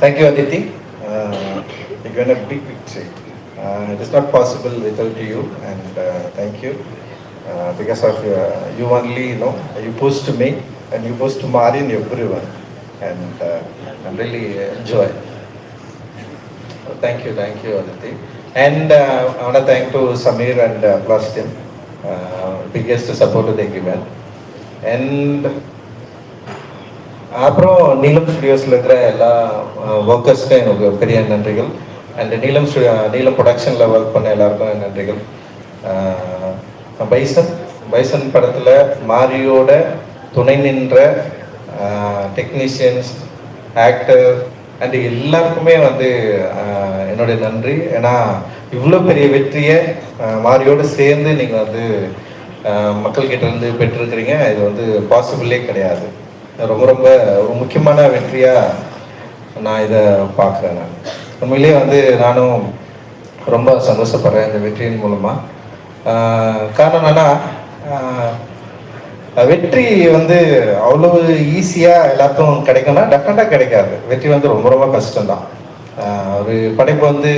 Thank you, Aditi. Uh, you given a big victory. Uh, it is not possible without you, and uh, thank you. Uh, because of uh, you only, you know, you pushed me and you pushed Marin, everyone, and uh, I'm really enjoy. Uh, Thank you, thank you, Aditi. And uh, I want to thank to Samir and uh, plus team, uh, biggest support they given. And அப்புறம் நீலம் ஸ்டுடியோஸில் இருக்கிற எல்லா ஒர்க்கர்ஸ்க்கும் எனக்கு பெரிய நன்றிகள். And நீலம் studio நீலம் ப்ரொடக்ஷனில் ஒர்க் பண்ண எல்லாருக்கும் நன்றிகள். பைசன் பைசன் படத்தில் மாரியோட துணை நின்ற டெக்னீஷியன்ஸ் ஆக்டர் அண்ட் எல்லாருக்குமே வந்து என்னுடைய நன்றி. ஏன்னா இவ்வளோ பெரிய வெற்றியை மாரியோடு சேர்ந்து நீங்கள் வந்து மக்கள்கிட்ட இருந்து பெற்றிருக்கிறீங்க. இது வந்து பாசிபிளே கிடையாது. ரொம்ப ரொம்ப ஒரு முக்கியமான வெற்றியாக நான் இதை பார்க்குறேன் நான். உண்மையிலேயே வந்து நானும் ரொம்ப சந்தோஷப்படுறேன் இந்த வெற்றியின் மூலமாக காரணம் என்னன்னா வெற்றி வந்து அவ்வளவு ஈஸியாக எல்லாருக்கும் கிடைக்கும்னா டெஃபினட்டாக கிடைக்காது. வெற்றி வந்து ரொம்ப ரொம்ப கஷ்டம்தான். ஒரு படைப்பு வந்து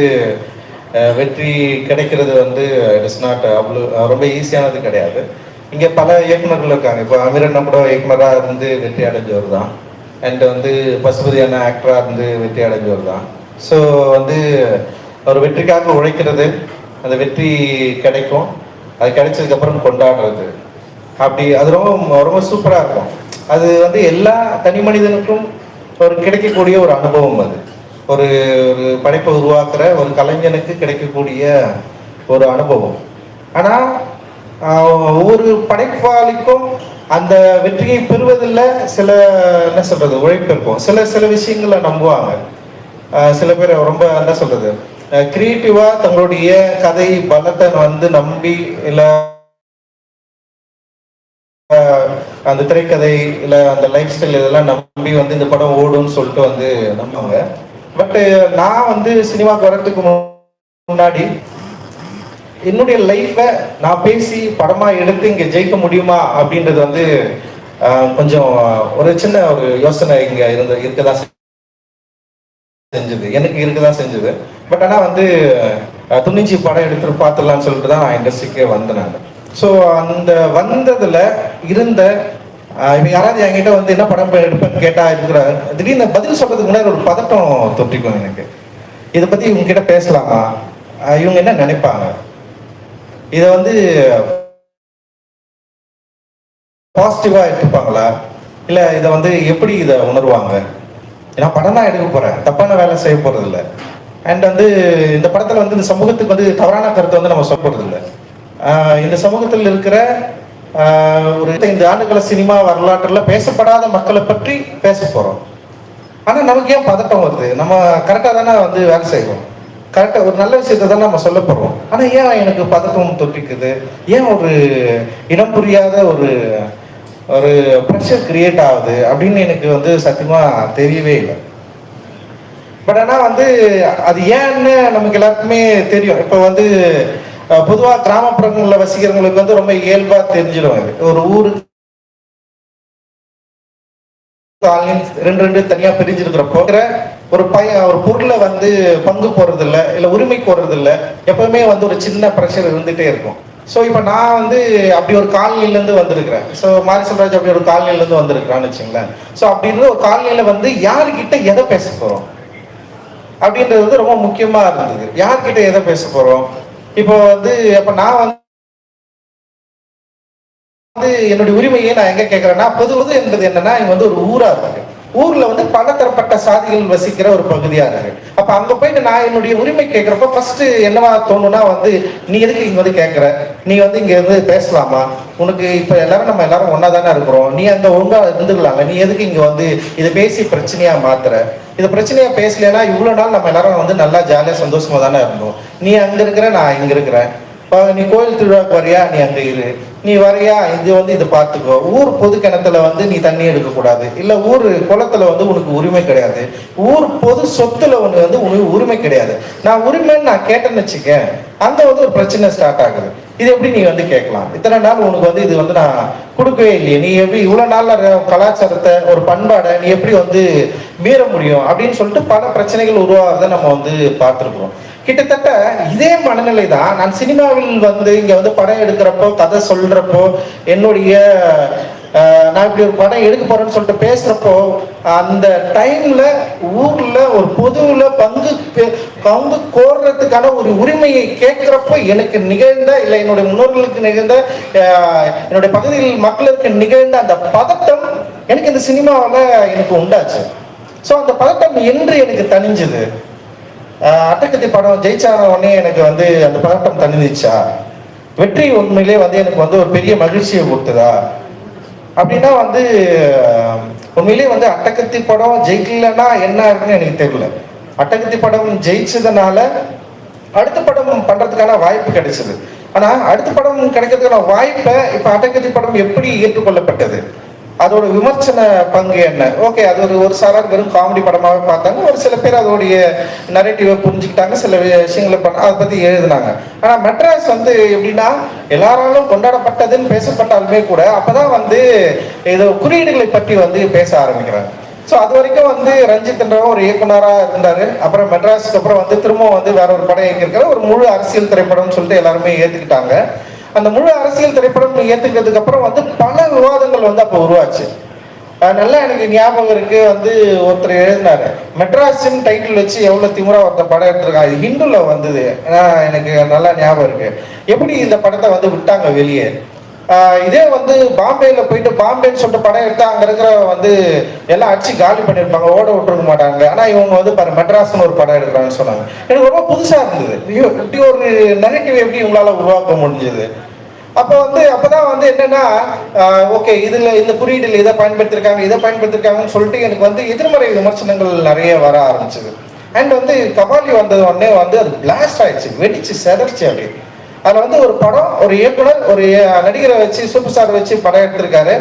வெற்றி கிடைக்கிறது வந்து இட்ஸ் நாட் அவ்வளோ ரொம்ப ஈஸியானது கிடையாது. இங்கே பல இயக்குநர்கள் இருக்காங்க. இப்போ அமீரண்ணா கூட இயக்குனராக இருந்து வெற்றி அடைஞ்சவர் தான் அண்ட் வந்து பசுபதியான ஆக்டராக இருந்து வெற்றி அடைஞ்சவர் தான் ஸோ வந்து ஒரு வெற்றிக்காக உழைக்கிறது. அந்த வெற்றி கிடைக்கும். அது கிடைச்சதுக்கப்புறம் கொண்டாடுறது. அப்படி அது ரொம்ப ரொம்ப சூப்பராக இருக்கும். அது வந்து எல்லா தனி மனிதனுக்கும் ஒரு கிடைக்கக்கூடிய ஒரு அனுபவம் அது. ஒரு ஒரு படைப்பை உருவாக்குற ஒரு கலைஞனுக்கு கிடைக்கக்கூடிய ஒரு அனுபவம். ஆனால் ஒவ்வொரு படைப்பாளிக்கும் அந்த வெற்றியை பெறுவதில் சில என்ன சொல்றது உழைப்பு இருக்கும். சில சில விஷயங்களை நம்புவாங்க. சில பேர் ரொம்ப என்ன சொல்றது கிரியேட்டிவா தங்களுடைய கதை பலத்தை வந்து நம்பி இல்ல அந்த திரைக்கதை இல்ல அந்த லைஃப் ஸ்டைல் இதெல்லாம் நம்பி வந்து இந்த படம் ஓடும்னு சொல்லிட்டு வந்து நம்புவாங்க. பட் நான் வந்து சினிமாக்கு வரத்துக்கு முன்னாடி என்னுடைய லைஃப்பை நான் பேசி படமா எடுத்து இங்க ஜெயிக்க முடியுமா அப்படின்றது வந்து கொஞ்சம் ஒரு சின்ன ஒரு யோசனை இங்க இருந்த இருக்கதா செஞ்சது. எனக்கு இருக்கதான் செஞ்சது. பட் ஆனா வந்து துணிஞ்சி படம் எடுத்துட்டு பார்த்துடலாம்னு சொல்லிட்டு தான் நான் இண்டஸ்ட்ரிக்கே வந்தேன் நான். ஸோ அந்த வந்ததுல இருந்த இப்போ யாராவது என்கிட்ட வந்து என்ன படம் எடுப்பேன்னு கேட்டா இருக்கிற திடீர்னு பதில் சொல்றதுக்கு முன்னாடி ஒரு பதட்டம் தொட்டிக்கும் எனக்கு. இதை பத்தி இவங்க கிட்ட பேசலாமா? இவங்க என்ன நினைப்பாங்க? இதை வந்து பாசிட்டிவா எடுத்துப்பாங்களா? இல்ல இதை வந்து எப்படி இதை உணர்வாங்க? ஏன்னா படம் தான் எடுக்க போறேன். தப்பான வேலை செய்ய போறது இல்லை அண்ட் வந்து இந்த படத்துல வந்து இந்த சமூகத்துக்கு வந்து தவறான கருத்தை வந்து நம்ம சொல்ல போறது இந்த சமூகத்தில் இருக்கிற ஒரு இந்த ஆண்டுகள சினிமா வரலாற்றுல பேசப்படாத மக்களை பற்றி பேச போறோம். ஆனா நமக்கு ஏன் பதட்டம் வருது? நம்ம கரெக்டா தானே வந்து வேலை செய்வோம். கரெக்டாக ஒரு நல்ல விஷயத்தை தான் நம்ம சொல்ல போகிறோம் ஆனால் ஏன் எனக்கு பதட்டம் தொட்டிக்குது? ஏன் ஒரு இனம் புரியாத ஒரு ஒரு ப்ரெஷர் கிரியேட் ஆகுது? அப்படின்னு எனக்கு வந்து சத்தியமாக தெரியவே இல்லை. பட் ஆனால் வந்து அது ஏன்னு நமக்கு எல்லாருக்குமே தெரியும். இப்போ வந்து பொதுவாக கிராமப்புறங்களில் வசிக்கிறவங்களுக்கு வந்து ரொம்ப இயல்பாக தெரிஞ்சிடும் இது ஒரு ஊருக்கு ரெண்டு ரெண்டு தனியாக பிரிஞ்சிருக்கிறப்போ ஒரு பையன் ஒரு பொருளை வந்து பங்கு போடுறதில்ல இல்லை உரிமை கோர்றது எப்பவுமே வந்து ஒரு சின்ன ப்ரெஷர் இருந்துகிட்டே இருக்கும். ஸோ இப்போ நான் வந்து அப்படி ஒரு காலனில வந்திருக்கிறேன். ஸோ மாரி செல்வராஜ் அப்படி ஒரு காலனில வந்திருக்கிறான்னு வச்சுங்களேன். ஸோ அப்படின்ற ஒரு காலநிலையில் வந்து யாருக்கிட்ட எதை பேச போகிறோம் அப்படின்றது வந்து ரொம்ப முக்கியமாக இருந்தது. யார்கிட்ட எதை பேச போகிறோம் இப்போ வந்து அப்போ நான் வந்து வந்து என்னுடைய உரிமையை நான் எங்கே கேட்குறேன்னா பொதுவது என்பது என்னன்னா இங்கே வந்து ஒரு ஊராக இருக்கு. ஊர்ல வந்து பலதரப்பட்ட சாதிகள் வசிக்கிற ஒரு பகுதியா இருக்கு. அப்ப அங்க போயிட்டு நான் என்னுடைய உரிமை கேட்கிறப்ப ஃபர்ஸ்ட் என்னவா தோணும்னா வந்து நீ எதுக்கு இங்க வந்து கேட்கற நீ வந்து இங்க இருந்து பேசலாமா? உனக்கு இப்ப எல்லாரும் நம்ம எல்லாரும் ஒன்னா தானே இருக்கிறோம். நீ அங்க ஒழுங்கா இருந்துக்கலாம் நீ எதுக்கு இங்க வந்து இதை பேசி பிரச்சனையா மாத்துற? இது பிரச்சனையா பேசலன்னா இவ்வளவு நாள் நம்ம எல்லாரும் வந்து நல்லா ஜாலியா சந்தோஷமா தானே இருந்தோம். நீ அங்க இருக்கிற நான் இங்க இருக்கிறேன். நீ கோயில் திருவிழாக்கு வரியா? நீ அங்க இரு. நீ வரையா? இது வந்து இதை பார்த்துக்கோ ஊர் பொது கிணத்துல வந்து நீ தண்ணி எடுக்கக்கூடாது இல்ல ஊர் குளத்துல வந்து உனக்கு உரிமை கிடையாது. ஊர் பொது சொத்துல உனக்கு வந்து உனக்கு உரிமை கிடையாது. நான் உரிமைன்னு நான் கேட்டேன்னு வச்சுக்கேன். அங்க வந்து ஒரு பிரச்சனை ஸ்டார்ட் ஆகுது. இது எப்படி நீ வந்து கேட்கலாம்? இத்தனை நாள் உனக்கு வந்து இது வந்து நான் கொடுக்கவே இல்லையே. நீ எப்படி இவ்வளவு நாளில் கலாச்சாரத்தை ஒரு பண்பாடை நீ எப்படி வந்து மீற முடியும்? அப்படின்னு சொல்லிட்டு பல பிரச்சனைகள் உருவாகிறத நம்ம வந்து பார்த்துருக்குறோம். கிட்டத்தட்ட இதே மனநிலை தான் நான் சினிமாவில் வந்து இங்க வந்து படம் எடுக்கிறப்போ கதை சொல்றப்போ என்னுடைய நான் இப்படி ஒரு படம் எடுக்க போறேன்னு சொல்லிட்டு பேசுறப்போ அந்த டைம்ல ஊர்ல ஒரு பொதுவில் பங்கு பங்கு கோர்றதுக்கான ஒரு உரிமையை கேட்கிறப்போ எனக்கு நிகழ்ந்த இல்லை என்னுடைய முன்னோர்களுக்கு நிகழ்ந்த என்னுடைய பகுதியில் மக்களுக்கு நிகழ்ந்த அந்த பதட்டம் எனக்கு இந்த சினிமாவில் எனக்கு உண்டாச்சு. ஸோ அந்த பதட்டம் என்று எனக்கு தணிஞ்சது. அட்டகத்தி படம் ஜெயிச்சான உடனே எனக்கு வந்து அந்த பதட்டம் தணிந்துச்சா வெற்றி உண்மையிலே வந்து எனக்கு வந்து ஒரு பெரிய மகிழ்ச்சியை கொடுத்ததா? அப்படின்னா வந்து உண்மையிலே வந்து அட்டகத்தி படம் ஜெயிக்கலன்னா என்ன இருக்குன்னு எனக்கு தெரியல. அட்டகத்தி படம் ஜெயிச்சதுனால அடுத்த படம் பண்றதுக்கான வாய்ப்பு கிடைச்சது. ஆனா அடுத்த படம் கிடைக்கிறதுக்கான வாய்ப்பை இப்ப அட்டகத்தி படம் எப்படி ஏற்றுக்கொள்ளப்பட்டது? அதோட விமர்சன பங்கு என்ன? ஓகே அது ஒரு ஒரு சாரார் வெறும் காமெடி படமாகவே பார்த்தாங்க. ஒரு சில பேர் அதோடைய நரேட்டிவை புரிஞ்சுக்கிட்டாங்க. சில விஷயங்களை பண்ண அதை பற்றி எழுதினாங்க. ஆனால் மெட்ராஸ் வந்து எப்படின்னா எல்லாராலும் கொண்டாடப்பட்டதுன்னு பேசப்பட்டாலுமே கூட அப்பதான் வந்து ஏதோ குறியீடுகளை பற்றி வந்து பேச ஆரம்பிக்கிறாங்க. ஸோ அது வரைக்கும் வந்து ரஞ்சித்ன்றவன் ஒரு இயக்குனராக இருந்தார். அப்புறம் மெட்ராஸுக்கு அப்புறம் வந்து திரும்பவும் வந்து வேற ஒரு படம் இயக்கியிருக்காரு ஒரு முழு அரசியல் திரைப்படம்னு சொல்லிட்டு எல்லாருமே ஏற்றுக்கிட்டாங்க அந்த முழு அரசியல் திரைப்படம் ஏற்றுக்கிறதுக்கு அப்புறம் வந்து பல விவாதங்கள் வந்து அப்போ உருவாச்சு. நல்லா எனக்கு ஞாபகம் இருக்கு வந்து ஒருத்தர் எழுதினாரு. மெட்ராஸின் டைட்டில் வச்சு எவ்வளோ திமுறா ஒருத்தர் படம் எடுத்திருக்காங்க அது ஹிந்துல வந்தது. எனக்கு நல்லா ஞாபகம் இருக்கு. எப்படி இந்த படத்தை வந்து விட்டாங்க வெளியே? இதே வந்து பாம்பேல போயிட்டு பாம்பேன்னு சொல்லிட்டு படம் எடுத்தா அங்க இருக்கிற வந்து எல்லாம் அடிச்சு காலி பண்ணியிருப்பாங்க ஓட விட்டுருக்க மாட்டாங்க. ஆனா இவங்க வந்து பாரு மெட்ராஸ்னு ஒரு படம் எடுக்கிறாங்கன்னு சொன்னாங்க. எனக்கு ரொம்ப புதுசா இருந்தது. இப்படி ஒரு நெகட்டிவ் எப்படி இவங்களால உருவாக்க முடிஞ்சது? அப்போ வந்து அப்போதான் வந்து என்னன்னா ஓகே இதில் இந்த குறியீடுல இதை பயன்படுத்திருக்காங்க இதை பயன்படுத்திருக்காங்கன்னு சொல்லிட்டு எனக்கு வந்து எதிர்மறை விமர்சனங்கள் நிறைய வர ஆரம்பிச்சது. அண்ட் வந்து கபாலி வந்தது உடனே வந்து அது பிளாஸ்ட் ஆயிடுச்சு வெடிச்சு செதறிச்சு அப்படி அதில் வந்து ஒரு படம் ஒரு இயக்குனர் ஒரு நடிகரை வச்சு சூப்பர் ஸ்டார் வச்சு படம் எடுத்திருக்காரு.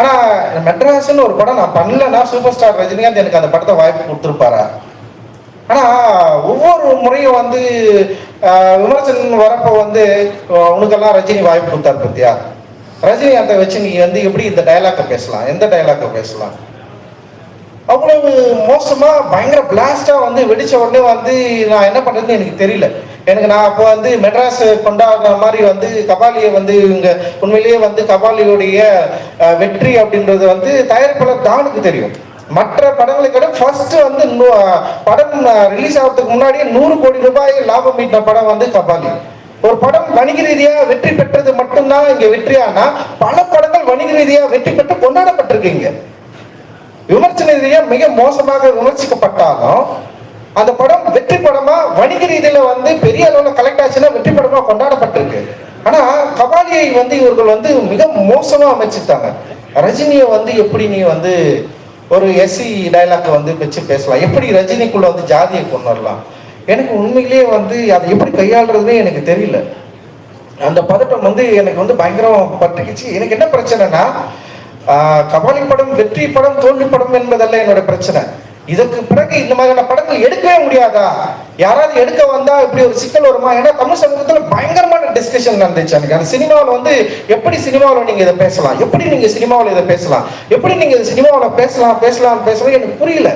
ஆனால் மெட்ராஸ்ன்னு ஒரு படம் நான் பண்ணலன்னா சூப்பர் ஸ்டார் ரஜினிகாந்த் எனக்கு அந்த படத்தை வாய்ப்பு கொடுத்துருப்பாரா? ஆனால் ஒவ்வொரு முறையும் வந்து ஆஹ், விமர்சனம் வரப்போ வந்து உனக்கெல்லாம் ரஜினி வாய்ப்பு கொடுத்தார் பத்தியா? அந்த வச்சு நீ வந்து எப்படி இந்த டயலாக்கை பேசலாம்? எந்த டயலாக்கை பேசலாம்? அவ்வளவு மோசமா பயங்கர பிளாஸ்டா வந்து வெடிச்ச உடனே வந்து நான் என்ன பண்றதுன்னு எனக்கு தெரியல. எனக்கு நான் அப்போ வந்து மெட்ராஸ் கொண்டாடுற மாதிரி வந்து கபாலியை வந்து இவங்க உண்மையிலேயே வந்து கபாலியுடைய வெற்றி அப்படின்றது வந்து தயாரிப்பாளர் தானுக்கு தெரியும். மற்ற படங்களை விட ஃபர்ஸ்ட் வந்து நூ- படம் ரிலீஸ் ஆகிறதுக்கு முன்னாடியே நூறு கோடி ரூபாய் லாபம் ஈட்டின படம் வந்து கபாலி. ஒரு படம் வணிக ரீதியா வெற்றி பெற்றது மட்டும்தான் இங்க வெற்றியானா பல படங்கள் வணிக ரீதியா வெற்றி பெற்று கொண்டாடப்பட்டிருக்கீங்க. விமர்சன ரீதியா மிக மோசமாக விமர்சிக்கப்பட்டாலும் அந்த படம் வெற்றி படமா வணிக ரீதியில வந்து பெரிய அளவுல கலெக்ட் ஆச்சுன்னா வெற்றி படமா கொண்டாடப்பட்டிருக்கு. ஆனா கபாலியை வந்து இவர்கள் வந்து மிக மோசமா அமைச்சிட்டாங்க. ரஜினியை வந்து எப்படி நீ வந்து ஒரு எஸ்சி டைலாக் வந்து வச்சு பேசலாம். எப்படி ரஜினிக்குள்ள வந்து ஜாதியை கொண்டு வரலாம்? எனக்கு உண்மையிலேயே வந்து அதை எப்படி கையாளுறதுனே எனக்கு தெரியல. அந்த பதட்டம் வந்து எனக்கு வந்து பயங்கரம் பட்டுக்குச்சு எனக்கு என்ன பிரச்சனைனா கபாலி படம் வெற்றி படம் தோல்வி படம் என்பதெல்லாம் என்னோட பிரச்சனை. இதற்கு பிறகு இந்த மாதிரியான படங்கள் எடுக்கவே முடியாதா? யாராவது எடுக்க வந்தா இப்படி ஒரு சிக்கல் வருமா? ஏன்னா தமிழ் சமூகத்துல பயங்கரமான டிஸ்கஷன் நடந்துச்சு அந்த சினிமாவில் வந்து எப்படி சினிமாவில் நீங்க இதை பேசலாம்? எப்படி நீங்க சினிமாவில் இதை பேசலாம்? எப்படி நீங்க சினிமாவில் பேசலாம் பேசலாம் பேசலாம்? எனக்கு புரியல.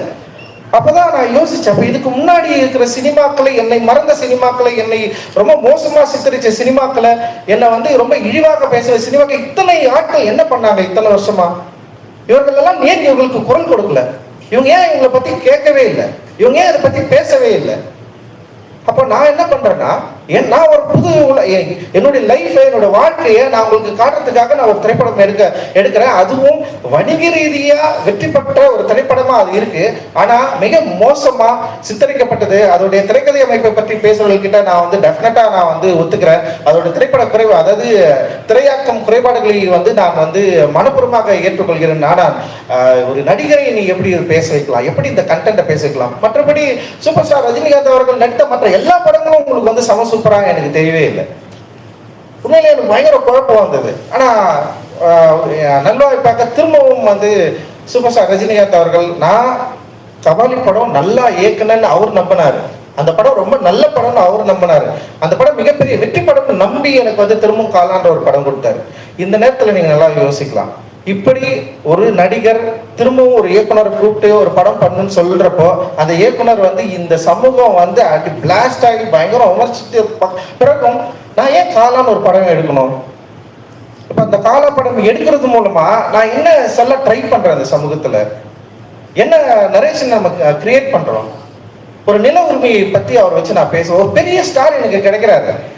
அப்பதான் நான் யோசிச்சேன். அப்ப இதுக்கு முன்னாடி இருக்கிற சினிமாக்களை என்னை மறந்த சினிமாக்களை என்னை ரொம்ப மோசமா சித்தரிச்ச சினிமாக்களை என்னை வந்து ரொம்ப இழிவாக பேசுற சினிமாக்கள் இத்தனை ஆட்கள் என்ன பண்ணாங்க இத்தனை வருஷமா? இவர்கள் எல்லாம் ஏன் இவங்களுக்கு குரல் கொடுக்கல? இவங்க ஏன் இவங்களை பத்தி கேட்கவே இல்லை? இவங்க ஏன் அதை பத்தி பேசவே இல்லை? அப்போ நான் என்ன பண்றேன்னா ஏன் நான் ஒரு புது உல- எ- என்னுடைய லைஃப் என்னோட வாழ்க்கையை நான் உங்களுக்கு காட்டுறதுக்காக நான் ஒரு திரைப்படம் எடுக்க எடுக்கிறேன். அதுவும் வணிக ரீதியா வெற்றி பெற்ற ஒரு திரைப்படமா அது இருக்கு. ஆனா மிக மோசமா சித்தரிக்கப்பட்டது. அதோடைய திரைக்கதை அமைப்பை பற்றி பேசுறவர்கிட்ட நான் வந்து டெஃபினட்டா நான் வந்து ஒத்துக்கிறேன். அதோட திரைப்பட குறைவு அதாவது திரையாக்கம் குறைபாடுகளை வந்து நான் வந்து மனப்பூர்வமாக ஏற்றுக்கொள்கிறேன். ஆனால் ஒரு நடிகரை நீ எப்படி பேச வைக்கலாம்? எப்படி இந்த கண்டென்ட்டை பேச வைக்கலாம்? மற்றபடி சூப்பர் ஸ்டார் ரஜினிகாந்த் அவர்கள் நடித்த மற்ற எல்லா படங்களும் உங்களுக்கு வந்து சமசு சூப்பராக எனக்கு தெரியவே இல்லை. உண்மையிலே எனக்கு பயங்கர குழப்பம் வந்தது. ஆனா ஆஹ், நல்வாய்ப்பாக திரும்பவும் வந்து சூப்பர் ஸ்டார் ரஜினிகாந்த் அவர்கள் நான் கபாலி படம் நல்லா இயக்குனன்னு அவர் நம்பினாரு. அந்த படம் ரொம்ப நல்ல படம்னு அவர் நம்பினாரு. அந்த படம் மிகப்பெரிய வெற்றி படம்னு நம்பி எனக்கு வந்து திரும்பவும் காலான்ற ஒரு படம் கொடுத்தாரு. இந்த நேரத்துல நீங்க நல்லா யோசிக்கலாம். இப்படி ஒரு நடிகர் திரும்பவும் ஒரு இயக்குனரை கூப்பிட்டு ஒரு படம் பண்ணுன்னு சொல்றப்போ அந்த இயக்குனர் வந்து இந்த சமூகம் வந்து அடி பிளாஸ்ட் ஆகி பயங்கரம் விமர்சித்து பிறக்கும் பிறகும் நான் ஏன் காலான்னு ஒரு படம் எடுக்கணும்? இப்ப அந்த கால படம் எடுக்கிறது மூலமா நான் என்ன சொல்ல ட்ரை பண்றேன் அந்த சமூகத்துல? என்ன நரேஷன் நம்ம கிரியேட் பண்றோம்? ஒரு நில உரிமையை பத்தி அவர் வச்சு நான் பேசுவேன் ஒரு பெரிய ஸ்டார் எனக்கு கிடைக்கிறாரு.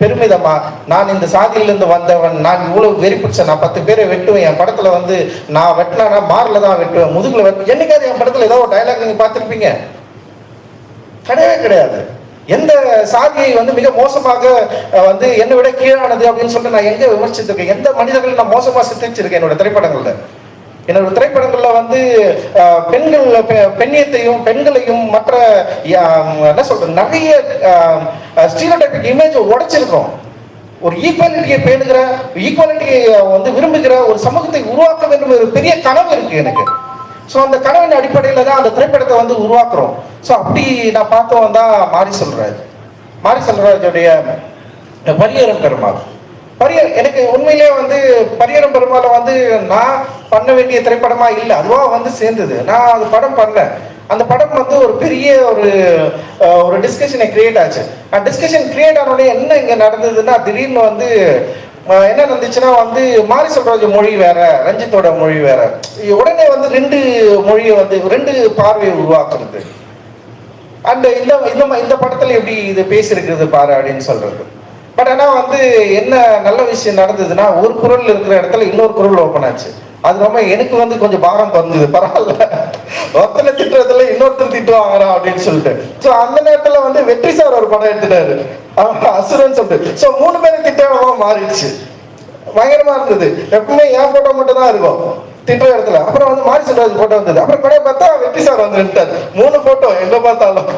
பெருமிதமா நான் இந்த சாதியிலிருந்து வந்தவன் நான் இவ்வளவு வெறி பிடிச்ச நான் பத்து பேரை வெட்டுவேன் என் படத்துல வந்து நான் வெட்டினா மாரில் தான் வெட்டுவேன் முதுகுல வெட்டுவேன் என்னைக்காவது என் படத்துல ஏதோ ஒரு டைலாக் நீங்க பார்த்துருப்பீங்க. கிடையவே கிடையாது. எந்த சாதியை வந்து மிக மோசமாக வந்து என்னை விட கீழானது அப்படின்னு சொல்லிட்டு நான் எங்க விமர்சித்திருக்கேன்? எந்த மனிதர்கள் நான் மோசமா சித்திச்சிருக்கேன் என்னோட திரைப்படங்கள்ல? என்னோட திரைப்படங்களில் வந்து பெண்கள் பெ- பெண்ணியத்தையும் பெண்களையும் மற்ற என்ன சொல்றது நிறைய ஸ்டீரியோடைபிக் இமேஜ் உடைச்சிருக்கோம். ஒரு ஈக்குவாலிட்டியை பேணுகிற ஈக்குவாலிட்டியை வந்து விரும்புகிற ஒரு சமூகத்தை உருவாக்க வேண்டும் ஒரு பெரிய கனவு இருக்கு எனக்கு. ஸோ அந்த கனவின் அடிப்படையில் தான் அந்த திரைப்படத்தை வந்து உருவாக்குறோம். ஸோ அப்படி நான் பார்த்தோம் தான் மாரி செல்வராஜ் மாரி செல்வராஜுடைய பரியரம் பெருமாள். பரிய எனக்கு உண்மையிலேயே வந்து பரியரம் பெருமாளை வந்து நான் பண்ண வேண்டிய திரைப்படமா இல்லை. அதுவாக வந்து சேர்ந்தது. நான் அது படம் பண்ணல. அந்த படம் வந்து ஒரு பெரிய ஒரு ஒரு டிஸ்கஷனை கிரியேட் ஆச்சு. நான் டிஸ்கஷன் கிரியேட் ஆனோடனே என்ன இங்கே நடந்ததுன்னா திடீர்னு வந்து என்ன நடந்துச்சுன்னா வந்து மாரி செல்வராஜ் மொழி வேற ரஞ்சித்தோட மொழி வேற. உடனே வந்து ரெண்டு மொழியை வந்து ரெண்டு பார்வையை உருவாக்குறது. அண்ட் இந்த இந்த இந்த படத்துல எப்படி இது பேசியிருக்கிறது பாரு அப்படின்னு சொல்றது. பட் ஆனா வந்து என்ன நல்ல விஷயம் நடந்ததுன்னா ஒரு குரல் இருக்கிற இடத்துல இன்னொரு குரல் ஓப்பன் ஆச்சு. அது ரொம்ப எனக்கு வந்து கொஞ்சம் பாரம் குறைஞ்சது. பரவாயில்ல. ஒருத்தனை திட்டுறதுல இன்னொருத்தர் திட்டுவாங்கடா அப்படின்னு சொல்லிட்டு. ஸோ அந்த நேரத்துல வந்து வெற்றி சார் ஒரு படம் எடுத்துட்டாரு. அசுரன் சொல்லிட்டு. ஸோ மூணு பேரும் திட்டமாக மாறிடுச்சு. பயங்கரமா இருந்தது. எப்பவுமே என் போட்டோ மட்டும் தான் இருக்கும். திட்டுற இடத்துல. அப்புறம் வந்து மாரி சொல்றது போட்டோ வந்தது. அப்புறம் கூட பார்த்தா வெற்றி சார் வந்து மூணு போட்டோ எங்க பார்த்தாலும்.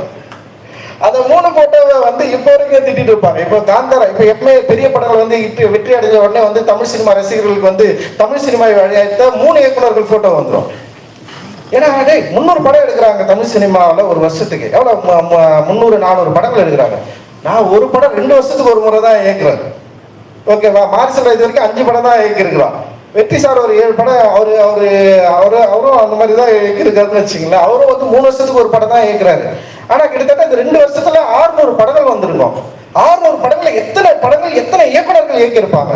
அந்த மூணு போட்டோவை வந்து இப்போ வரைக்கும் திட்டிட்டு இருப்பாங்க? இப்போ காந்தாரா இப்போ எப்பவுமே பெரிய படங்கள் வந்து இட்டு வெற்றி அடைஞ்ச உடனே வந்து தமிழ் சினிமா ரசிகர்களுக்கு வந்து தமிழ் சினிமா வழியாக மூணு இயக்குநர்கள் போட்டோ வந்துடும் ஏன்னா டேய் முந்நூறு படம் எடுக்கிறாங்க தமிழ் சினிமாவில் ஒரு வருஷத்துக்கு. எவ்வளோ முந்நூறு நானூறு படங்கள் எடுக்கிறாங்க. நான் ஒரு படம் ரெண்டு வருஷத்துக்கு ஒரு முறை தான் இயக்குறேன் ஓகேவா மார்சல் இது வரைக்கும் அஞ்சு படம் தான் இயக்கிருக்கிறான் வெற்றி சார் ஒரு ஏழு படம் அவர் அவர் அவரு அவரும் அந்த மாதிரி தான் இயக்கிருக்காருன்னு வச்சுங்களேன் அவரும் வந்து மூணு வருஷத்துக்கு ஒரு படம் தான் இயக்குறாரு. ஆனா கிட்டத்தட்ட இந்த ரெண்டு வருஷத்துல ஆறுநூறு படங்கள் வந்திருக்கும். ஆறுநூறு படங்கள்ல எத்தனை படங்கள் எத்தனை இயக்குனர்கள் இயக்கியிருப்பாங்க?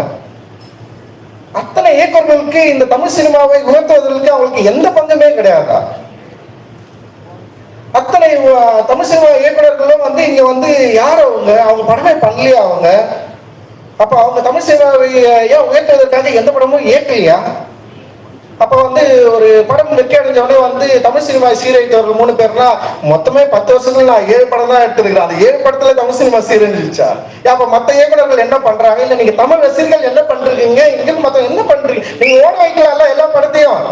அத்தனை இயக்குநர்களுக்கு இந்த தமிழ் சினிமாவை உயர்த்துவதற்கு அவங்களுக்கு எந்த பங்குமே கிடையாதா? அத்தனை தமிழ் சினிமா இயக்குனர்களும் வந்து இங்க வந்து யார் அவங்க? அவங்க படமே பண்ணலையா அவங்க? அப்ப அவங்க தமிழ் சினிமாவை ஏன் உயர்த்துவதற்காக எந்த படமும் இயக்கலையா? அப்போ வந்து ஒரு படம் வெற்றி அடைஞ்ச உடனே வந்து தமிழ் சினிமா சீரழித்தவர்கள் மூணு பேர்னா மொத்தமே பத்து வருஷத்துல நான் ஏழு படம் தான் எடுத்துருக்கிறேன். அந்த ஏழு படத்துல தமிழ் சினிமா சீரழிஞ்சிச்சா அப்ப மத்த இயக்குநர்கள் என்ன பண்றாங்க? இல்ல நீங்க தமிழ் ரசிகர்கள் என்ன பண்றீங்க? இங்க மத்த என்ன பண்றீங்க? நீங்க ஓட வைக்கலாம்ல எல்லா படத்தையும்?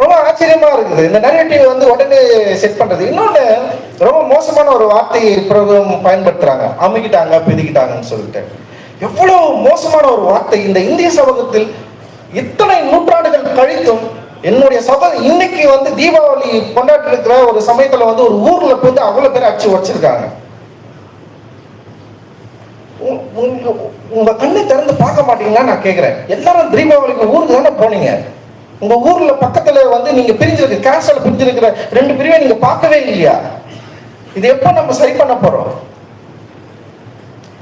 ரொம்ப ஆச்சரியமா இருக்குது. இந்த நெரேட்டிவ் வந்து உடனே செட் பண்றது. இன்னொன்னு ரொம்ப மோசமான ஒரு வார்த்தையை பிரபலம் பயன்படுத்துறாங்க. அமைக்கிட்டாங்க பிதிக்கிட்டாங்கன்னு சொல்லிட்டு. எவ்வளவு மோசமான ஒரு வார்த்தை. இந்த இந்திய சமூகத்தில் இத்தனை நூற்றாண்டுகள் கழித்தும் என்னுடைய சபை இன்னைக்கு வந்து தீபாவளி கொண்டாடி இருக்கிற ஒரு சமயத்துல வந்து ஒரு ஊர்ல போய் அவ்வளவு பேர் அடிச்சு வச்சிருக்காங்க உங்க கண்ணு திறந்து பார்க்க மாட்டீங்களா நான் கேட்கிறேன் எல்லாரும் தீபாவளிக்கு ஊருக்கு தானே போனீங்க. உங்க ஊர்ல பக்கத்துல வந்து நீங்க பிரிஞ்சிருக்க கேன்சல் பிரிஞ்சிருக்கிற ரெண்டு பிரிவை நீங்க பார்க்கவே இல்லையா? இது எப்போ நம்ம சரி பண்ண போறோம்?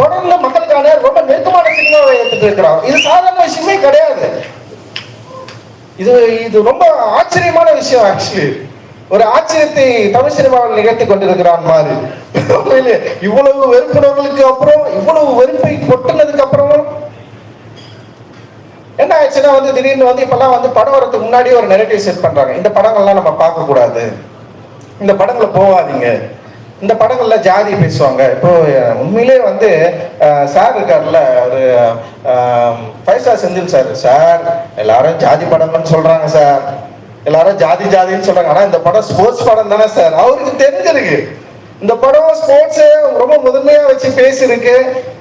தொடர்ந்து மக்களுக்கான ரொம்ப நெருக்கமான சினிமாவை எடுத்துட்டு இருக்கிறான் இது சாதாரண விஷயமே கிடையாது. இது இது ரொம்ப ஆச்சரியமான விஷயம் ஆக்சுவலி ஒரு ஆச்சரியத்தை தமிழ் சினிமாவில் நிகழ்த்தி கொண்டிருக்கிறான் மாதிரி இவ்வளவு வெறுப்புணர்களுக்கு அப்புறம் இவ்வளவு வெறுப்பை கொட்டினதுக்கு அப்புறமும் என்ன ஆயிடுச்சுன்னா வந்து திடீர்னு வந்து இப்பெல்லாம் வந்து படம் வரதுக்கு முன்னாடியே ஒரு நெரட்டிவ் செட் பண்றாங்க. இந்த படங்கள்லாம் நம்ம பார்க்க கூடாது இந்த படங்களை போகாதீங்க. இந்த படங்கள்ல ஜாதி பேசுவாங்க. இப்போ உண்மையிலே வந்து சார் இருக்கார்ல ஒரு five star Senthil sir. Sir எல்லாரும் ஜாதி படம்னு சொல்றாங்க சார். எல்லாரும் ஜாதி ஜாதின்னு சொல்றாங்க. ஆனா இந்த படம் ஸ்போர்ட்ஸ் படம் தானே சார். அவருக்கு தெரிஞ்சிருக்கு இந்த படம் ஸ்போர்ட்ஸ் ரொம்ப முதன்மையா வச்சு பேசியிருக்கு.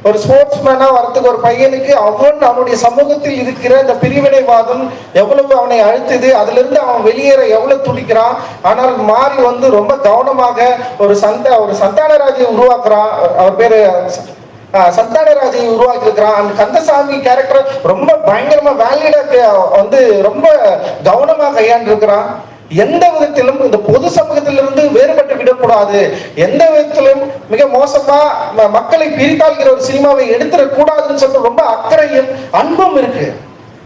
ஒரு ஸ்போர்ட்ஸ் மேனா வரத்துக்கு ஒரு பையனுக்கு அவன் அவனுடைய சமூகத்தில் இருக்கிற இந்த பிரிவினைவாதம் எவ்வளவு அவனை அழுத்துது அதுல இருந்து அவன் வெளியேற எவ்வளவு துடிக்கிறான் ஆனால் மாறி வந்து ரொம்ப கவனமாக ஒரு சந்த ஒரு சந்தானராஜை உருவாக்குறான் அவர் பேரு சந்தானராஜை உருவாக்கி இருக்கிறான் அந்த கந்தசாமி கேரக்டர் ரொம்ப பயங்கரமா வேலிடா வந்து ரொம்ப கவனமா கையாண்டிருக்கிறான். எந்த விதத்திலும் இந்த பொது சமூகத்திலிருந்து வேறுபட்டு விடக்கூடாது. எந்த விதத்திலும் மிக மோசமா மக்களை பிரித்தாள்கிற ஒரு சினிமாவை எடுத்துடக் கூடாதுன்னு சொல்லிட்டு ரொம்ப அக்கறையும் அன்பும் இருக்கு.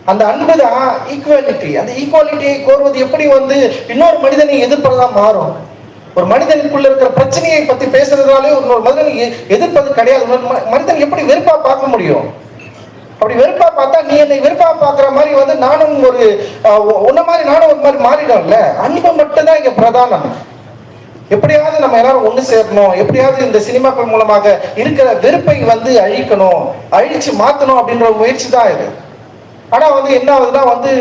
அந்த அன்பு தான் ஈக்குவாலிட்டி அந்த ஈக்குவாலிட்டியை கோருவது எப்படி வந்து இன்னொரு மனிதனை எதிர்ப்பதா மாறும். ஒரு மனிதனுக்குள்ள இருக்கிற பிரச்சனையை பத்தி பேசுறதுனாலே இன்னொரு மனிதனை எதிர்ப்பது கிடையாது. மனிதன் எப்படி வெறுப்பா பார்க்க முடியும்? அப்படி வெறுப்பா பார்த்தா நீ என்னை வெறுப்பா பார்க்குற மாதிரி வந்து நானும் ஒரு உன்ன மாதிரி நானும் ஒரு மாதிரி மாறிடும்ல அன்பு மட்டும்தான் இங்க பிரதானம். எப்படியாவது நம்ம எல்லாரும் ஒண்ணு சேரணும். எப்படியாவது இந்த சினிமாக்கள் மூலமாக இருக்கிற வெறுப்பை வந்து அழிக்கணும். அழிச்சு மாத்தணும் அப்படின்ற ஒரு முயற்சி தான் இது. ஆனா வந்து என்ன ஆகுதுன்னா வந்து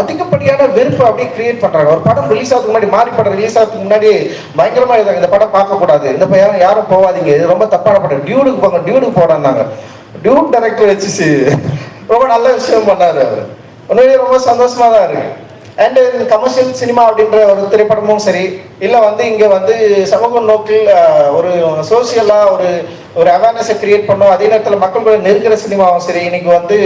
அதிகப்படியான வெறுப்பு அப்படியே கிரியேட் பண்றாங்க. ஒரு படம் ரிலீஸ் ஆகிறதுக்கு முன்னாடி மாறி படம் ரிலீஸ் ஆகிறதுக்கு முன்னாடி பயங்கரமா எழுதாங்க இந்த படம் பார்க்க கூடாது இந்த படம் யாரும் யாரும் போகாதீங்க. இது ரொம்ப தப்பான படம். டியூடுக்கு போங்க டியூடுக்கு போடாங்க டியூப் டைரக்டர் வச்சு ரொம்ப நல்ல விஷயம் பண்ணாரு அவர். உண்மையிலேயே ரொம்ப சந்தோஷமா தான் இருக்கு அண்ட் கமர்ஷியல் சினிமா அப்படின்ற ஒரு திரைப்படமும் சரி இல்லை வந்து இங்கே வந்து சமூக நோக்கில் ஒரு சோசியலாக ஒரு ஒரு அவேர்னஸை கிரியேட் பண்ணோம். அதே நேரத்தில் மக்கள் கூட நெருக்கிற சினிமாவும் சரி இன்னைக்கு வந்து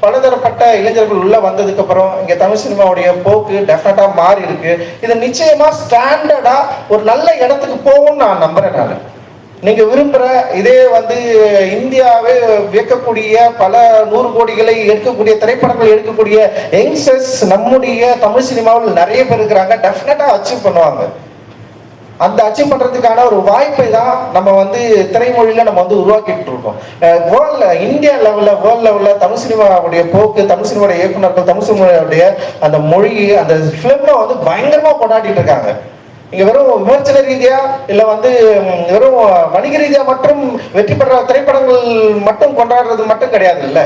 பலதரப்பட்ட இளைஞர்கள் உள்ளே வந்ததுக்கப்புறம் இங்கே தமிழ் சினிமாவுடைய போக்கு டெஃபினட்டாக மாறி இருக்கு இது நிச்சயமாக ஸ்டாண்டர்டாக ஒரு நல்ல இடத்துக்கு போகும்னு நான் நம்புகிறேன் நான். நீங்க விரும்புற இதே வந்து இந்தியாவே வியக்கக்கூடிய பல நூறு கோடிகளை எடுக்கக்கூடிய திரைப்படங்கள் எடுக்கக்கூடிய யங்ஸ்டர்ஸ் நம்முடைய தமிழ் சினிமாவில் நிறைய பேர் இருக்கிறாங்க. டெஃபினட்டா அச்சீவ் பண்ணுவாங்க. அந்த அச்சீவ் பண்றதுக்கான ஒரு வாய்ப்பை தான் நம்ம வந்து திரைமொழியில நம்ம வந்து உருவாக்கிட்டு இருக்கோம். வேர்ல்ட்ல இந்தியா லெவல்ல வேர்ல்ட் லெவல்ல தமிழ் சினிமாவுடைய போக்கு தமிழ் சினிமாவுடைய இயக்குநர்கள் தமிழ் சினிமாவுடைய அந்த மொழி அந்த ஃபிலிமை வந்து பயங்கரமா கொண்டாடிட்டு இருக்காங்க. இங்க வெறும் விமர்சன ரீதியா இல்ல வந்து வெறும் வணிக ரீதியா மட்டும் வெற்றி பெற திரைப்படங்கள் மட்டும் கொண்டாடுறது மட்டும் கிடையாது இல்ல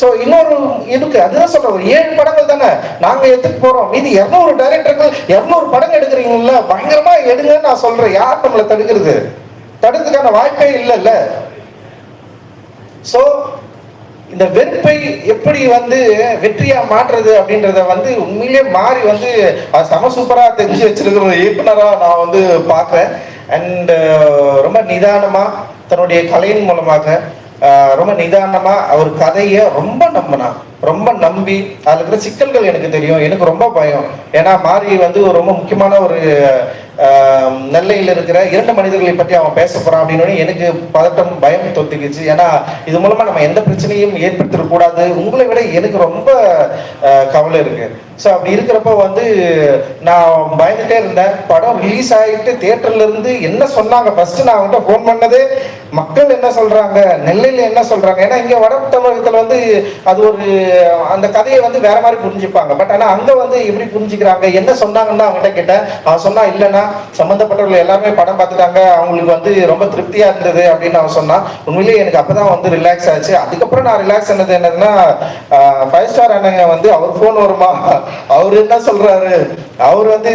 சோ இன்னொரு இதுக்கு அதுதான் சொல்றேன் ஒரு ஏழு படங்கள் தானே. நாங்க எடுத்துட்டு போறோம்? மீதி இருநூறு டைரக்டர்கள் இருநூறு படம் எடுக்கிறீங்கல்ல பயங்கரமா எடுங்கன்னு நான் சொல்றேன். யார் நம்மளை தடுக்கிறது? தடுக்கிறதுக்கான வாய்ப்பே இல்லைல்ல. சோ இந்த வெறுப்பை எப்படி வந்து வெற்றியா மாற்றுறது அப்படின்றத வந்து உண்மையிலே மாறி வந்து சம செம சூப்பரா தெரிஞ்சு வச்சிருக்கிற இயக்குனராக இயக்குனரா நான் வந்து பார்க்குறேன். அண்ட் ரொம்ப நிதானமா தன்னுடைய கலையின் மூலமாக ரொம்ப நிதானமா அவர் கதையை ரொம்ப நம்பினா ரொம்ப நம்பி அதுல இருக்கிற சிக்கல்கள் எனக்கு தெரியும். எனக்கு ரொம்ப பயம். ஏன்னா மாறி வந்து ரொம்ப முக்கியமான ஒரு நெல்லையில் இருக்கிற இரண்டு மனிதர்களை பற்றி அவன் பேச போகிறான் அப்படின்னு எனக்கு பதட்டம் பயம் தொத்துக்குச்சு. ஏன்னா இது மூலமாக நம்ம எந்த பிரச்சனையும் ஏற்படுத்திடக்கூடாது உங்களை விட எனக்கு ரொம்ப கவலை இருக்கு. ஸோ அப்படி இருக்கிறப்ப வந்து நான் பயந்துட்டே இருந்தேன். படம் ரிலீஸ் ஆகிட்டு தேட்டர்லேருந்து என்ன சொன்னாங்க? ஃபஸ்ட்டு நான் அவங்கள்ட்ட ஃபோன் பண்ணதே. மக்கள் என்ன சொல்றாங்க நெல்லையில என்ன சொல்றாங்க? ஏன்னா இங்க வட தமிழகத்துல வந்து அது ஒரு அந்த கதையை வந்து வேற மாதிரி புரிஞ்சுப்பாங்க. பட் ஆனா அங்க வந்து எப்படி புரிஞ்சுக்கிறாங்க? என்ன சொன்னாங்கன்னா அவங்ககிட்ட கேட்டேன் அவன் சொன்னா இல்லைன்னா சம்பந்தப்பட்டவர்கள் எல்லாருமே படம் பார்த்துட்டாங்க. அவங்களுக்கு வந்து ரொம்ப திருப்தியா இருந்தது அப்படின்னு அவன் சொன்னான். உண்மையிலேயே எனக்கு அப்பதான் வந்து ரிலாக்ஸ் ஆச்சு. அதுக்கப்புறம் நான் ரிலாக்ஸ் ஆனது என்னதுன்னா ஃபைவ் ஸ்டார் அண்ணங்க வந்து அவர் ஃபோன் வருமா? அவர் என்ன சொல்றாரு? அவர் வந்து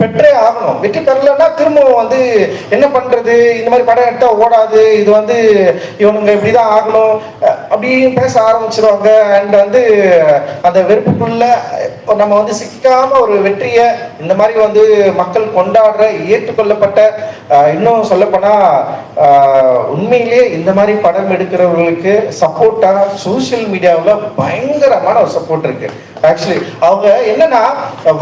பெற்றே ஆகணும். வெற்றி பெறலைன்னா திரும்பவும் வந்து என்ன பண்றது? இந்த மாதிரி படம் எடுத்தா ஓடாது. இது வந்து இவனுங்க இப்படிதான் ஆகணும். அப்படின்னு பேச ஆரம்பிச்சிருவாங்க. அண்ட் வந்து அந்த வெறுப்புக்குள்ள நம்ம வந்து சிக்காம ஒரு வெற்றியை இந்த மாதிரி வந்து மக்கள் கொண்டாடுற ஏற்றுக்கொள்ளப்பட்ட இன்னும் சொல்லப்போனா உண்மையிலேயே இந்த மாதிரி படம் எடுக்கிறவர்களுக்கு சப்போர்ட்டா சோஷியல் மீடியாவில் பயங்கரமான ஒரு சப்போர்ட் இருக்கு. ஆக்சுவலி அவங்க என்னன்னா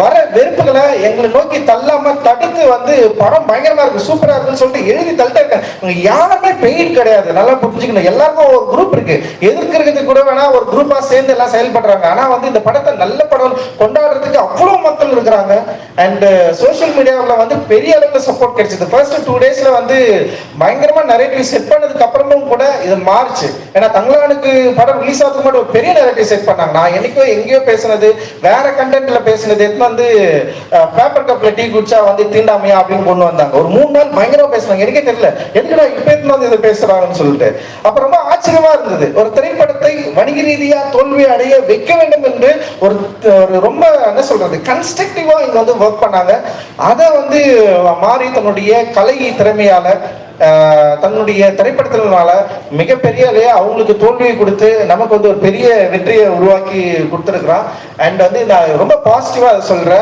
வர வெறுப்புகளை எங்களை நோக்கி தள்ளாம தடுத்து வந்து படம் பயங்கரமா இருக்கு சூப்பரா இருக்குன்னு சொல்லிட்டு எழுதி தள்ளிட்டே இருக்காங்க. யாருமே பெயின் கிடையாது. நல்லா புரிஞ்சுக்கணும். எல்லாருக்கும் ஒரு குரூப் இருக்கு. எதிர்க்கிறதுக்கு கூட வேணா ஒரு குரூப்பா சேர்ந்து எல்லாம் செயல்படுறாங்க. ஆனா வந்து இந்த படத்தை நல்ல படம் கொண்டாடுறதுக்கு அவ்வளவு மக்கள் இருக்கிறாங்க. அண்ட் சோஷியல் மீடியாவில் வந்து பெரிய அளவில் சப்போர்ட் கிடைச்சது. ஃபர்ஸ்ட் டூ டேஸ்ல வந்து பயங்கரமா நரேட்டிவ் செட் பண்ணதுக்கு அப்புறமும் கூட இது மாறுச்சு. ஏன்னா தங்களானுக்கு படம் ரிலீஸ் ஆகிறதுக்கு முன்னாடி ஒரு பெரிய நரேட்டிவ் செட் பண்ணாங்க. நான் என்னைக்கோ எங்கேயோ பேசினது வேற கண்டென்ட்ல பேசுனது எடுத்து வந்து பேப்பர் கப்ல டீ குடிச்சா வந்து தீண்டாமையா அப்படின்னு கொண்டு வந்தாங்க. ஒரு மூணு நாள் பயங்கரமா பேசுனாங்க. எனக்கே தெரியல. எதுக்குடா இப்ப எடுத்து வந்து இதை பேசுறாங்கன்னு சொல்லிட்டு. அப்ப ரொம்ப ஆச்சரியமா இருந்தது. ஒரு திரைப்படத்தை வணிக ரீதியா தோல்வி அடைய வைக்க வேண்டும் என்று ஒரு ஒரு ரொம்ப என்ன சொல்றது கன்ஸ்ட்ரக்டிவா இங்க வந்து ஒர்க் பண்ணாங்க. அதை வந்து மாறி தன்னுடைய கலை திறமையால தன்னுடைய திரைப்படத்தினால மிகப்பெரிய இல்லையா அவங்களுக்கு தோல்வியை கொடுத்து நமக்கு வந்து ஒரு பெரிய வெற்றியை உருவாக்கி கொடுத்துருக்குறான். அண்ட் வந்து நான் ரொம்ப பாசிட்டிவாக அதை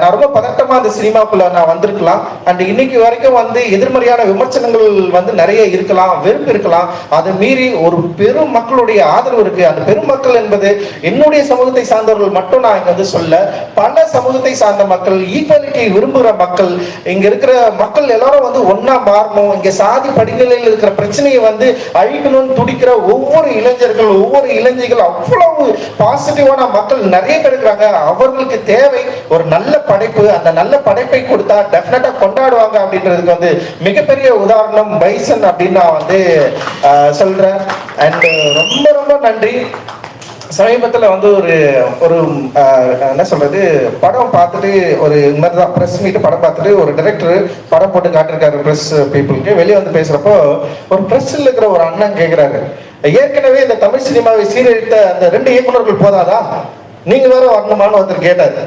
நான் ரொம்ப பதட்டமாக அந்த சினிமாக்குள்ள நான் வந்திருக்கலாம். அண்ட் இன்னைக்கு வரைக்கும் வந்து எதிர்மறையான விமர்சனங்கள் வந்து நிறைய இருக்கலாம் வெறுப்பு இருக்கலாம். அதை மீறி ஒரு பெரும் மக்களுடைய ஆதரவு இருக்கு. அந்த பெரும் மக்கள் என்பது என்னுடைய சமூகத்தை சார்ந்தவர்கள் மட்டும் நான் இங்கே வந்து சொல்ல பல சமூகத்தை சார்ந்த மக்கள் ஈக்வாலிட்டியை விரும்புகிற மக்கள் இங்கே இருக்கிற மக்கள் எல்லாரும் வந்து ஒன்றா மாறணும் அவங்க சாதி படிநிலையில் இருக்கிற பிரச்சனையை வந்து அழிக்கணும்னு துடிக்கிற ஒவ்வொரு இளைஞர்கள் ஒவ்வொரு இளைஞர்கள் அவ்வளவு பாசிட்டிவான மக்கள் நிறைய பேர் இருக்கிறாங்க. அவர்களுக்கு தேவை ஒரு நல்ல படைப்பு. அந்த நல்ல படைப்பை கொடுத்தா டெஃபினட்டா கொண்டாடுவாங்க அப்படின்றதுக்கு வந்து மிகப்பெரிய உதாரணம் பைசன் அப்படின்னு நான் வந்து ஆஹ், சொல்றேன். அண்ட் ரொம்ப ரொம்ப நன்றி. சமீபத்தில் வந்து ஒரு ஒரு என்ன சொல்றது படம் பார்த்துட்டு ஒரு இந்த மாதிரி தான் ப்ரெஸ் மீட்டு படம் பார்த்துட்டு ஒரு டைரக்டர் படம் போட்டு காட்டிருக்காரு ப்ரெஸ் பீப்புளுக்கு வெளியே வந்து பேசுறப்போ ஒரு ப்ரெஸ்ஸில் இருக்கிற ஒரு அண்ணன் கேட்குறாரு ஏற்கனவே இந்த தமிழ் சினிமாவை சீரழித்த அந்த ரெண்டு இயக்குனர்கள் போதாதா? நீங்க வேற வரணுமான்னு ஒருத்தர் கேட்டாரு.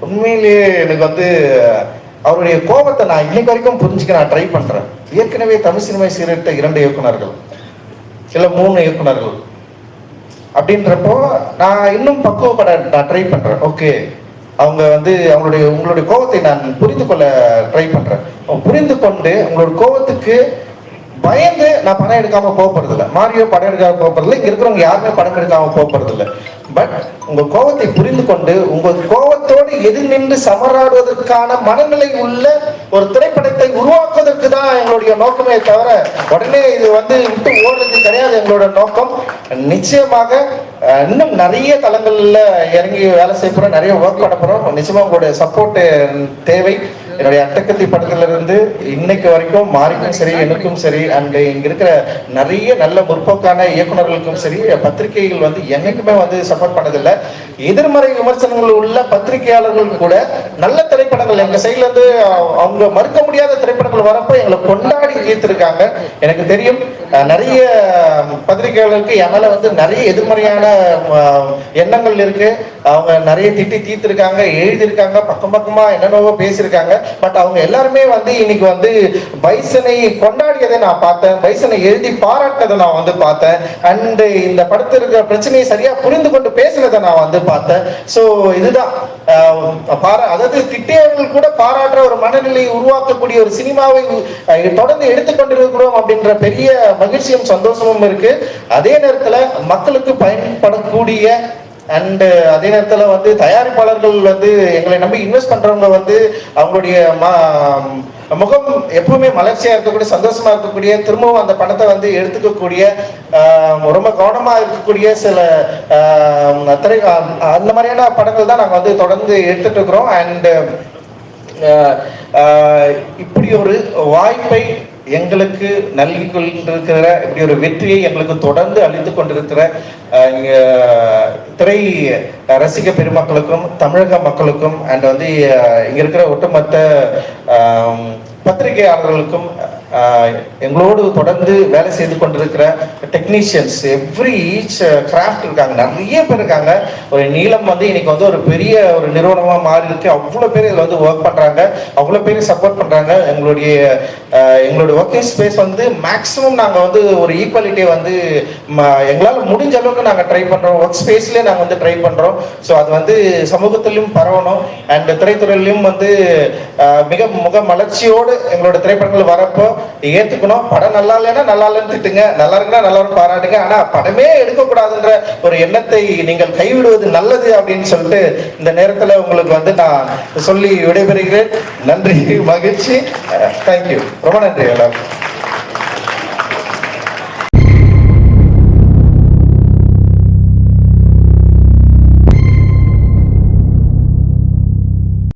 உண்மையிலேயே எனக்கு வந்து அவருடைய கோபத்தை நான் இன்னைக்கு வரைக்கும் புரிஞ்சுக்க நான் ட்ரை பண்றேன். ஏற்கனவே தமிழ் சினிமா சீரழித்த இரண்டு இயக்குனர்கள் இல்ல மூணு இயக்குனர்கள் அப்படின்றப்போ நான் இன்னும் பக்குவப்பட நான் ட்ரை பண்றேன். ஓகே அவங்க வந்து அவங்களுடைய உங்களுடைய கோபத்தை நான் புரிந்து கொள்ள ட்ரை பண்றேன். புரிந்து கொண்டு உங்களோட கோபத்துக்கு பயந்து நான் படம் எடுக்காம போக போறதில்ல மாரியோ படம் எடுக்காம போக போறதில்ல இங்க இருக்கிறவங்க யாருமே படம் எடுக்காம போக பட் உங்க கோபத்தை புரிந்து கொண்டு உங்க கோபத்தோடு எதிர் நின்று சமராடுவதற்கான மனநிலை உள்ள ஒரு திரைப்படத்தை உருவாக்குவதற்கு தான் எங்களுடைய நோக்கமே தவிர உடனே இது வந்து விட்டு ஓடுறது கிடையாது எங்களோட நோக்கம். நிச்சயமாக இன்னும் நிறைய தளங்கள்ல இறங்கி வேலை செய்ய போறோம் நிறைய ஒர்க் பண்ண போறோம். நிச்சயமா உங்களுடைய சப்போர்ட் தேவை. என்னுடைய அட்டக்கத்தி படத்துல இருந்து இன்னைக்கு வரைக்கும் மாறிக்கும் சரி எனக்கும் சரி அண்ட் இங்க இருக்கிற நிறைய நல்ல முற்போக்கான இயக்குனர்களுக்கும் சரி பத்திரிகைகள் வந்து என்னைக்குமே வந்து சப்போர்ட் பண்ணதில்லை. எதிர்மறை விமர்சனங்கள் உள்ள பத்திரிகையாளர்கள் கூட நல்ல திரைப்படங்கள் எங்க சைட்ல இருந்து அவங்க மறுக்க முடியாத திரைப்படங்கள் வரப்போ எங்களை கொண்டாடி ஈர்த்திருக்காங்க எனக்கு தெரியும் நிறைய பத்திரிகையாளர்களுக்கு என் மேல வந்து நிறைய எதிர்மறையான எண்ணங்கள் இருக்கு. அவங்க நிறைய திட்டி தீர்த்திருக்காங்க எழுதியிருக்காங்க பக்கம் பக்கமா என்னென்னவோ பேசியிருக்காங்க. பட் அவங்க எல்லாருமே வந்து இன்னைக்கு வந்து பைசனை கொண்டாடியதை நான் பார்த்தேன். பைசனை எழுதி பாராட்டினதை நான் வந்து பார்த்தேன். அண்ட் இந்த படத்தில் இருக்கிற பிரச்சனையை சரியா புரிந்து கொண்டு பேசினதை நான் வந்து பார்த்தேன். ஸோ இதுதான். ஆஹ், பாரா அதாவது திட்டியவர்கள் கூட பாராட்டுற ஒரு மனநிலையை உருவாக்கக்கூடிய ஒரு சினிமாவை தொடர்ந்து எடுத்துக்கொண்டிருக்கிறோம் அப்படின்ற பெரிய மகிழ்ச்சியும் சந்தோஷமும் இருக்கு. அதே நேரத்துல மக்களுக்கு பயன்படக்கூடிய அண்டு uh, அதே நேரத்தில் வந்து தயாரிப்பாளர்கள் வந்து எங்களை நம்பி இன்வெஸ்ட் பண்ணுறவங்க வந்து அவங்களுடைய மா முகம் எப்பவுமே மலர்ச்சியாக இருக்கக்கூடிய சந்தோஷமாக இருக்கக்கூடிய திரும்பவும் அந்த பணத்தை வந்து எடுத்துக்கக்கூடிய ரொம்ப கவனமாக இருக்கக்கூடிய சில திரை அந்த மாதிரியான படங்கள் தான் நாங்கள் வந்து தொடர்ந்து எடுத்துட்டு இருக்கிறோம். அண்டு இப்படி ஒரு வாய்ப்பை எங்களுக்கு நல்கி கொண்டிருக்கிற இப்படி ஒரு வெற்றியை எங்களுக்கு தொடர்ந்து அளித்து கொண்டிருக்கிற திரை ரசிக பெருமக்களுக்கும் தமிழக மக்களுக்கும் அண்ட் வந்து இங்கே இங்க இருக்கிற ஒட்டுமொத்த பத்திரிகையாளர்களுக்கும் எங்களோடு தொடர்ந்து வேலை செய்து கொண்டிருக்கிற டெக்னீஷியன்ஸ் எவ்ரி ஈச் கிராஃப்ட் இருக்காங்க. நிறைய பேர் இருக்காங்க. ஒரு நீளம் வந்து இன்னைக்கு வந்து ஒரு பெரிய ஒரு நிறுவனமாக மாறி இருக்கு. அவ்வளோ பேர் இதில் வந்து ஒர்க் பண்ணுறாங்க அவ்வளோ பேர் சப்போர்ட் பண்ணுறாங்க எங்களுடைய எங்களுடைய ஒர்க்கிங் ஸ்பேஸ் வந்து மேக்ஸிமம் நாங்கள் வந்து ஒரு ஈக்குவாலிட்டியை வந்து எங்களால் முடிஞ்ச அளவுக்கு நாங்கள் ட்ரை பண்ணுறோம் ஒர்க் ஸ்பேஸ்லேயே நாங்கள் வந்து ட்ரை பண்ணுறோம் ஸோ அது வந்து சமூகத்திலையும் பரவணும். அண்ட் திரைத்துறையிலையும் வந்து மிக முக மலர்ச்சியோடு எங்களோட திரைப்படங்கள் வரப்போ ஏத்துக்கணும். படம் நல்லா இல்லைன்னா நல்லா இல்லைன்னு திட்டுங்க. நல்லா இருக்குன்னா நல்லா பாராட்டுங்க. ஆனா படமே எடுக்கக்கூடாதுன்ற ஒரு எண்ணத்தை நீங்கள் கைவிடுவது நல்லது அப்படின்னு சொல்லிட்டு இந்த நேரத்துல உங்களுக்கு வந்து நான் சொல்லி விடைபெறுகிறேன். நன்றி மகிழ்ச்சி. தேங்க்யூ ரொம்ப நன்றி எல்லாருக்கும்.